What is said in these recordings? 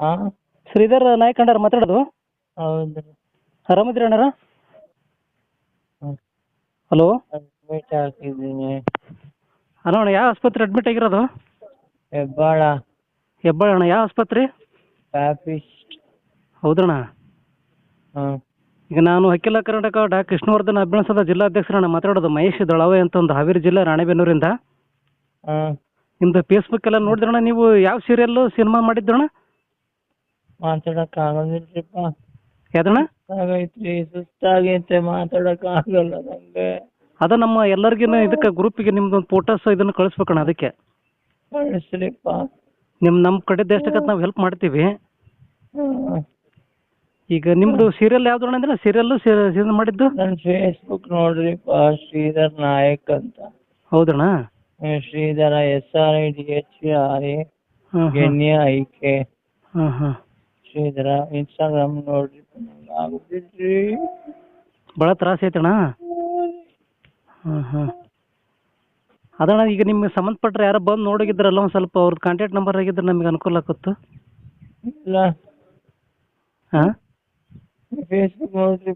ಹಾಂ? ಶ್ರೀಧರ್ ನಾಯಕ್ ಅಣ್ಣಾರ ಮಾತಾಡೋದು? ಹೌದು. ಅಣ್ಣರ? ಹಲೋ? ಅಡ್ಮಿಟ್ ಆಗಿದ್ದೀನಿ ಹಲೋ ಅಣ್ಣ ಯಾವ ಆಸ್ಪತ್ರೆ ಅಡ್ಮಿಟ್ ಆಗಿರೋದು? ಹೆಬ್ಬಾಳ. ಹೆಬ್ಬಾಳ ಅಣ್ಣ ಯಾವ ಆಸ್ಪತ್ರೆ? ಹೌದಣ್ಣ ಹಾಂ ಈಗ ನಾನು ಅಖಿಲ ಕರ್ನಾಟಕ ಡಾ. ಕೃಷ್ಣವರ್ಧನ್ ಅಭ್ಯಾಸದ ಜಿಲ್ಲಾಧ್ಯಕ್ಷರಣ್ಣ ಮಾತಾಡೋದು ಮಹೇಶ್ ದೊಳವೆ ಅಂತ ಒಂದು ಹಾವೇರಿ ಜಿಲ್ಲೆ ರಾಣೆಬೆನ್ನೂರಿಂದ. ಹಾಂ ನಿಮ್ದು ಫೇಸ್ಬುಕ್ ಎಲ್ಲ ನೋಡಿದ್ರಣ್ಣ ನೀವು? ಯಾವ ಸೀರಿಯಲ್ಲು ಸಿನಿಮಾ ಮಾಡಿದ್ರಣ್ಣ ಮಾತಾಡಕ್ ಆಗೋದಿಲ್ರಿಪ್ಪ ಯಾವ್ದಣ್ಣ ಆಗೈತ್ರಿ ಸುಸ್ತಾಗೈತೆ ಮಾತಾಡಕ್ ಆಗಲ್ಲ ನಂಗೆ. ಅದ ನಮ್ಮ ಎಲ್ಲರಿಗಿನ ಇದಕ್ಕೆ ಗ್ರೂಪಿಗೆ ನಿಮ್ದು ಒಂದು ಫೋಟೋಸ್ ಇದನ್ನ ಕಳಿಸ್ಬೇಕಣ್ಣ ಅದಕ್ಕೆ. ಕಳಿಸ್ರಿಪ್ಪ. ನಿಮ್ ನಮ್ಮ ಕಡೆ ದೇಶಕ್ಕೆ ನಾವು ಹೆಲ್ಪ್ ಮಾಡ್ತೀವಿ. ಈಗ ನಿಮ್ದು ಸೀರಿಯಲ್ ಯಾವ್ದು ಅಣ್ಣ ಅಂದ್ರೆ ಸೀರಿಯಲ್ ಮಾಡಿದ್ದು? ನನ್ ಫೇಸ್ಬುಕ್ ನೋಡ್ರಿಪ್ಪ ಶ್ರೀಧರ್ ನಾಯಕ್ ಅಂತ. ಹೌದಣ್ಣ? Sridhara S R I D H R A ಹಾಂ ಎನ್ ಎ ಐ ಕೆ ಹಾಂ ಹಾಂ ಶ್ರೀಧರ ಇನ್ಸ್ಟಾಗ್ರಾಮ್ ನೋಡ್ರಿ ಬಹಳ ಭಾಳ ತ್ರಾಸ ಐತಣ ಹಾಂ ಹಾಂ ಅದಣ್ಣ ಈಗ ನಿಮ್ಗೆ ಸಂಬಂಧಪಟ್ಟರೆ ಯಾರೋ ಬಂದು ನೋಡೋಗಿದ್ರಲ್ಲ ಒಂದು ಸ್ವಲ್ಪ ಅವ್ರದ್ದು ಕಾಂಟ್ಯಾಕ್ಟ್ ನಂಬರ್ ಆಗಿದ್ರೆ ನಮಗೆ ಅನುಕೂಲ ಆಗುತ್ತೆ ಇಲ್ಲ. ಹಾಂ? ಫೇಸ್ಬುಕ್ ನೋಡ್ರಿ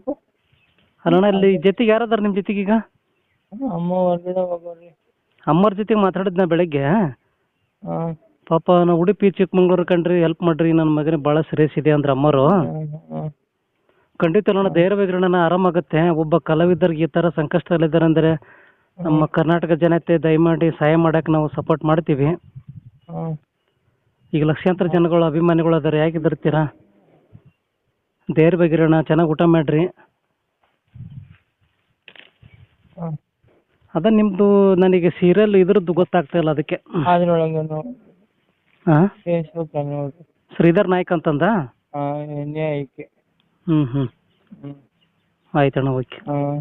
ಅಲ್ಲಣ್ಣ ಇಲ್ಲಿ ಜೊತೆಗೆ ಯಾರದಾರ ನಿಮ್ಮ ಜೊತೆಗೆ ಈಗ? ಅಮ್ಮ ಹೊರಗಡೆ ಹೋಗೋರಿ. ಅಮ್ಮರ ಜೊತೆಗೆ ಮಾತಾಡಿದ್ನ ಬೆಳಗ್ಗೆ? ಹಾಂ. ಪಾಪ ನಾ ಉಡುಪಿ ಚಿಕ್ಕಮಂಗ್ಳೂರು ಕಂಡ್ರಿ ಹೆಲ್ಪ್ ಮಾಡ್ರಿ ನನ್ನ ಮಗನಿಗೆ ಭಾಳ ಸೀರಿಯಸ್ ಇದೆ ಅಂದ್ರೆ ಅಮ್ಮರು ಖಂಡಿತ ಅಣ್ಣ ಧೈರ್ಯವಾಗಿರೋಣ ಆರಾಮಾಗುತ್ತೆ ಒಬ್ಬ ಕಲಾವಿದರಿಗೆ ಈ ಥರ ಸಂಕಷ್ಟದಲ್ಲಿದ್ದಾರೆ ಅಂದ್ರೆ ನಮ್ಮ ಕರ್ನಾಟಕ ಜನತೆ ದಯಮಾಡಿ ಸಹಾಯ ಮಾಡಕ್ಕೆ ನಾವು ಸಪೋರ್ಟ್ ಮಾಡ್ತೀವಿ. ಈಗ ಲಕ್ಷಾಂತರ ಜನಗಳು ಅಭಿಮಾನಿಗಳು ಅದಾರೆ ಯಾಕೆ ಧೈರ್ಯ ಧೈರ್ಯವಾಗಿರೋಣ ಚೆನ್ನಾಗಿ ಊಟ ಮಾಡ್ರಿ. ಅದ ನಿಮ್ದು ನನಗೆ ಸೀರಿಯಲ್ ಇದ್ರದ್ದು ಗೊತ್ತಾಗ್ತಾ ಇಲ್ಲ ಅದಕ್ಕೆ. ಹಾಂ? ಫೇಸ್ಬುಕ್ ಶ್ರೀಧರ್ ನಾಯ್ಕ್ ಅಂತಂದ? ಹಾಂ ಹ್ಮ್ ಹ್ಞೂ ಹ್ಞೂ ಹ್ಞೂ ಆಯ್ತಣ್ಣ ಓಕೆ. ಹಾಂ.